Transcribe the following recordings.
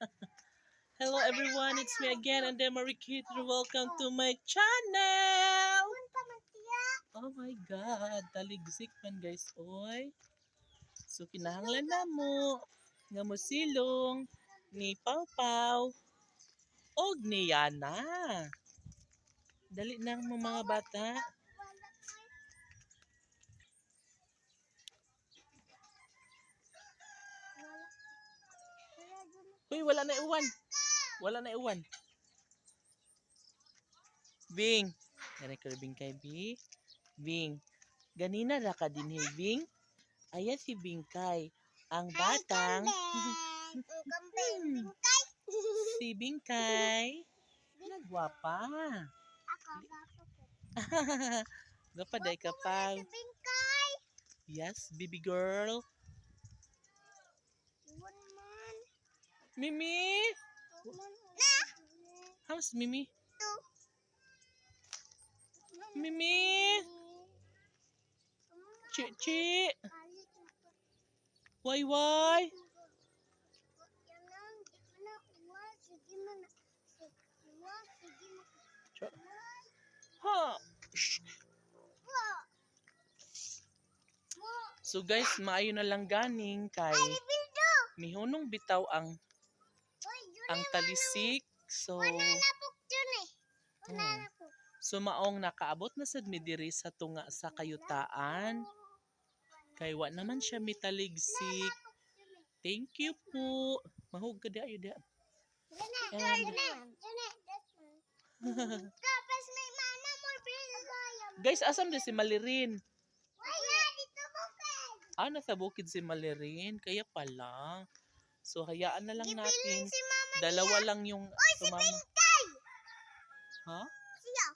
Hello everyone, it's me again and Marie Kate. Welcome to my channel. Oh my god, taligsik man guys, oy. So kinahanglan na mo nga mo silong ni Pau Pau og ni Yana. Dali na mo mga bata. Uy, wala na iwan. Wala na iwan. Bing. Gani ka Bing kay B. Bing. Ganina ra ka din hey, Bing. Ayan si Bing kay. Ang batang si Bing kay. Nagwapa. Gapaday ka pa. Yes, baby girl. Mimi! How's Mimi? Mimi! Chi chi! Why why? Ha! So guys, maayo na lang ganing kay mihunong bitaw ang ang talisik. So Hmm. so maong nakaabot na sad mi diri sa tunga sa kayutaan. Kay wa naman siya mitaligsik. Thank you po. Mahug ka di pinagaya. Guys, asam di si Malirin? Ah, nasa bukid si Malirin. Kaya pala. So, hayaan na lang natin. Ibilin si mama Dalawa lang yung si sumama. Bintay. Ha? Siya.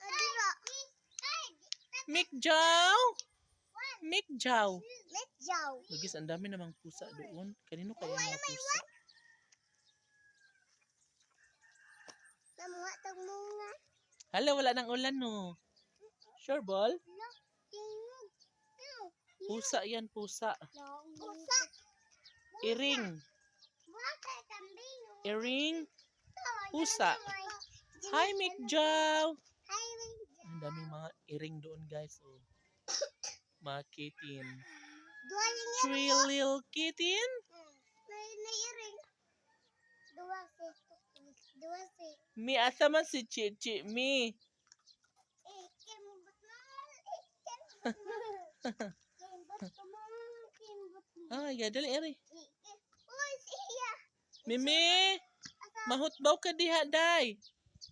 Adira. Mick Jow! Mick Jow! Jaw. Oh, guys, ang dami namang pusa doon. Kanino kaya mga pusa? Namuha tag munga. Hala, wala nang ulan no. Sure ball? Pusa yan, pusa. Pusa. Iring. Iring. Pusa. Hi, Mick Jow! Hi, Mick Jaw. Ang daming mga iring doon, guys. Oh. Mga kitten. Three little kitten. May nairing. Dua si. Dua si. Mi, asa man si Chichi? Mi. Eh, kimbot na. Eh, kimbot na. Kimbot ka mo. Kimbot mo. Ah, yeah, dali, eri. Eh, eh. Uy, siya. Mimi! Mahutbaw ka diha, day.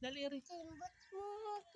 Dali, mo. Kimbot